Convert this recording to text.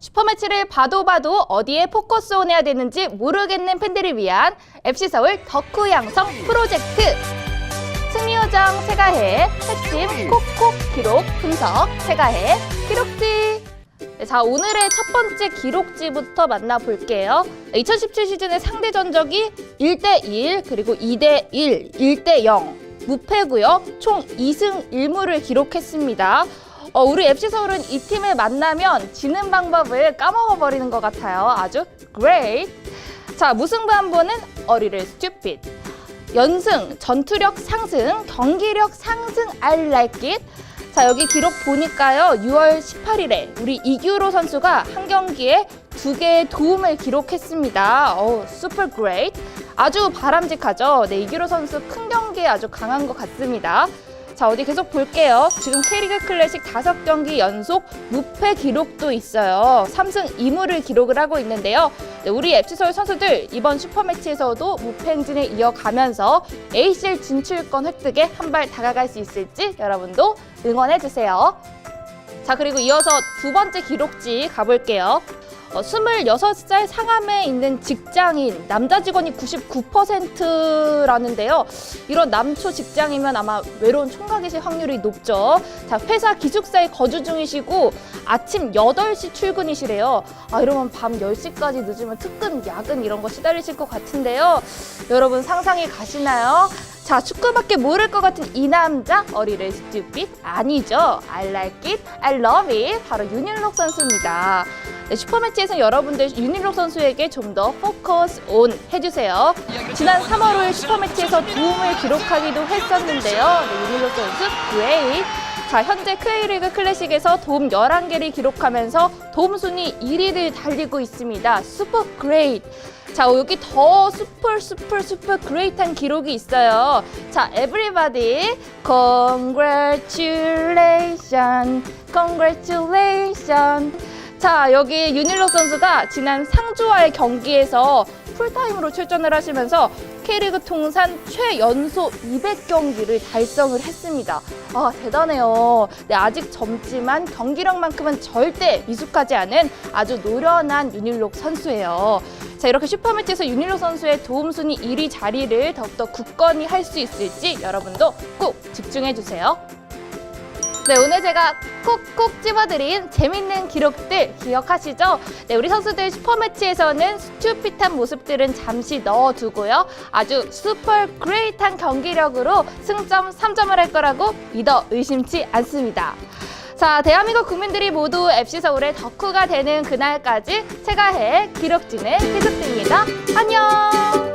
슈퍼매치를 봐도 봐도 어디에 포커스 온 해야 되는지 모르겠는 팬들을 위한 FC 서울 덕후 양성 프로젝트. 승리요정 세가해 핵심 콕콕 기록 분석 세가해 기록지. 네, 자 오늘의 첫 번째 기록지부터 만나볼게요. 2017 시즌의 상대 전적이 1대1 그리고 2대1, 1대0 무패고요. 총 2승 1무를 기록했습니다. 어, 우리 FC 서울은 이 팀을 만나면 지는 방법을 까먹어버리는 것 같아요. 아주 great. 자 무승부 한 번은 어리를 stupid. 연승, 전투력 상승, 경기력 상승, I like it. 자, 여기 기록 보니까요. 6월 18일에 우리 이규로 선수가 한 경기에 두 개의 도움을 기록했습니다. 어, super great. 아주 바람직하죠. 네, 이규로 선수 큰 경기에 아주 강한 것 같습니다. 자, 어디 계속 볼게요. 지금 K리그 클래식 다섯 경기 연속 무패 기록도 있어요. 3승 2무를 기록을 하고 있는데요. 네, 우리 FC 서울 선수들 이번 슈퍼매치에서도 무패 행진을 이어가면서 ACL 진출권 획득에 한 발 다가갈 수 있을지 여러분도 응원해 주세요. 자, 그리고 이어서 두 번째 기록지 가볼게요. 어, 26살 상암에 있는 직장인 남자 직원이 99%라는데요. 이런 남초 직장이면 아마 외로운 총각이실 확률이 높죠. 자, 회사 기숙사에 거주 중이시고 아침 8시 출근이시래요. 아, 이러면 밤 10시까지 늦으면 특근, 야근 이런 거 시달리실 것 같은데요. 여러분 상상이 가시나요? 자, 축구밖에 모를 것 같은 이 남자 어리를 stupid 아니죠. I like it, I love it. 바로 윤일록 선수입니다. 네, 슈퍼매치에서 여러분들 윤일록 선수에게 좀 더 포커스 온 해주세요. 지난 3월 5일 슈퍼매치에서 도움을 기록하기도 했었는데요. 네, 윤일록 선수 great. 자, 현재 K리그 클래식에서 도움 11개를 기록하면서 도움 순위 1위를 달리고 있습니다. 슈퍼 그레이트. 자, 여기 더 슈퍼 슈퍼 슈퍼 그레이트한 기록이 있어요. 자, everybody congratulation. 자, 여기 윤일로 선수가 지난 상주와의 경기에서 풀타임으로 출전을 하시면서 K리그 통산 최연소 200경기를 달성을 했습니다. 아, 대단해요. 네, 아직 젊지만 경기력만큼은 절대 미숙하지 않은 아주 노련한 윤일록 선수예요. 자, 이렇게 슈퍼매치에서 윤일록 선수의 도움 순위 1위 자리를 더욱더 굳건히 할 수 있을지 여러분도 꼭 집중해 주세요. 네, 오늘 제가 콕콕 집어드린 재밌는 기록들 기억하시죠? 네, 우리 선수들 슈퍼매치에서는 스튜핏한 모습들은 잠시 넣어두고요. 아주 슈퍼 그레이트한 경기력으로 승점 3점을 할 거라고 믿어 의심치 않습니다. 자, 대한민국 국민들이 모두 FC 서울의 덕후가 되는 그날까지 최가해 기록진을 계속됩니다. 안녕!